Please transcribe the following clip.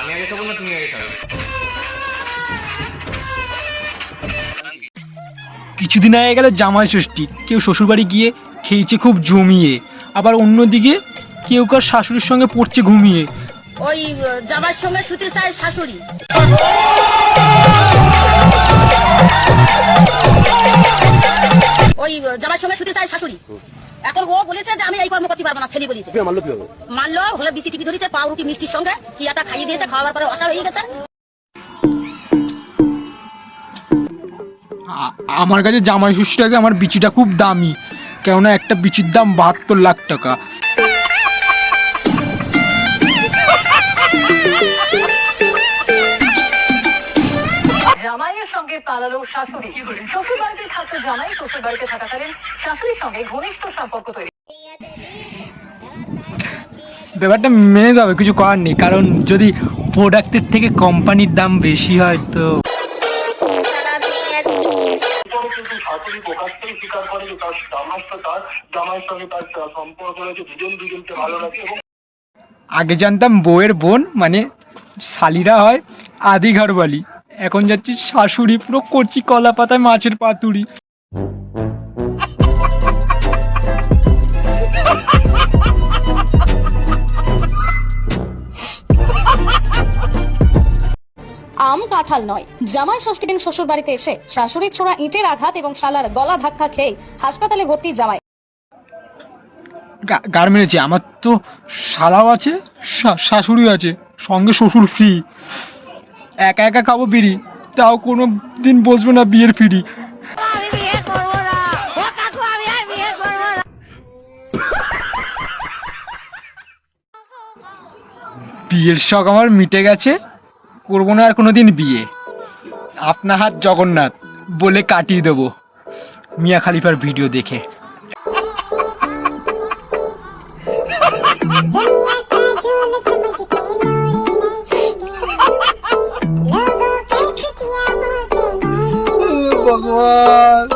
আমি আগে খাব না তুমি আগে খাবে? কিছুদিন আগে গেল জামাই ষষ্ঠী। কেউ শ্বশুরবাড়ি গিয়ে খেয়েছে খুব জমিয়ে। আবার অন্যদিকে কেউ কার শাশুড়ির সঙ্গে পড়ছে ঘুমিয়ে। ওই জামার সঙ্গে শুতে চায় শাশুড়ি। ওই জামার সঙ্গে শুতে চায় শাশুড়ি। এখন ও বলেছে যে আমি এই কর্ম করতে পারব না ছেলে বলেছে। মারলো কি হলে বিসি টিপি ধরেছে পাউরুটি মিষ্টির সঙ্গে কি একটা খাইয়ে দিয়েছে খাওয়ার পরে অসার হয়ে গেছে। আমার কাছে জামাই ষষ্ঠী আগে আমার বিচিটা খুব দামি। কেননা একটা বিচির দাম বাহাত্তর লাখ টাকা। জামাইয়ের সঙ্গে পালালো শাশুড়ি। শ্বশুর বাড়িতে থাকতো জামাই শ্বশুর বাড়িতে থাকাকালীন শাশুড়ির সঙ্গে ঘনিষ্ঠ সম্পর্ক তৈরি। ব্যাপারটা মেনে যাবে কিছু করার নেই। কারণ যদি প্রোডাক্টের থেকে কোম্পানির দাম বেশি হয় তো শাশুড়ি প্রকাশ্যেই স্বীকার করে যে তার জামাই তার জামাইয়ের সঙ্গে তার সম্পর্ক রয়েছে দুজন দুজনকে ভালোবাসে এবং আগে জানতাম বউয়ের বোন মানে শালিরা হয় আদি ঘরবালি এখন যাচ্ছি শাশুড়ি পুরো কচি কলা পাতায় মাছের পাতুরি। আম কাঁঠাল নয়। জামাই ষষ্ঠী দিন শ্বশুর বাড়িতে এসে শাশুড়ির ছোড়া ইটের আঘাত এবং শালার গলা ধাক্কা খেয়ে হাসপাতালে ভর্তি জামাই। গা- গার মেরেছে। আমার তো শালাও আছে শাশুড়িও আছে সঙ্গে শ্বশুর ফ্রি একা একা খাব বিড়ি তাও কোনো দিন বসবো না বিয়ের ফিরি বিয়ের শখ আমার মিটে গেছে করব না আর কোনো দিন বিয়ে। আপনা হাত জগন্নাথ বলে কাটিয়ে দেবো মিয়া খালিফার ভিডিও দেখে। ভগবান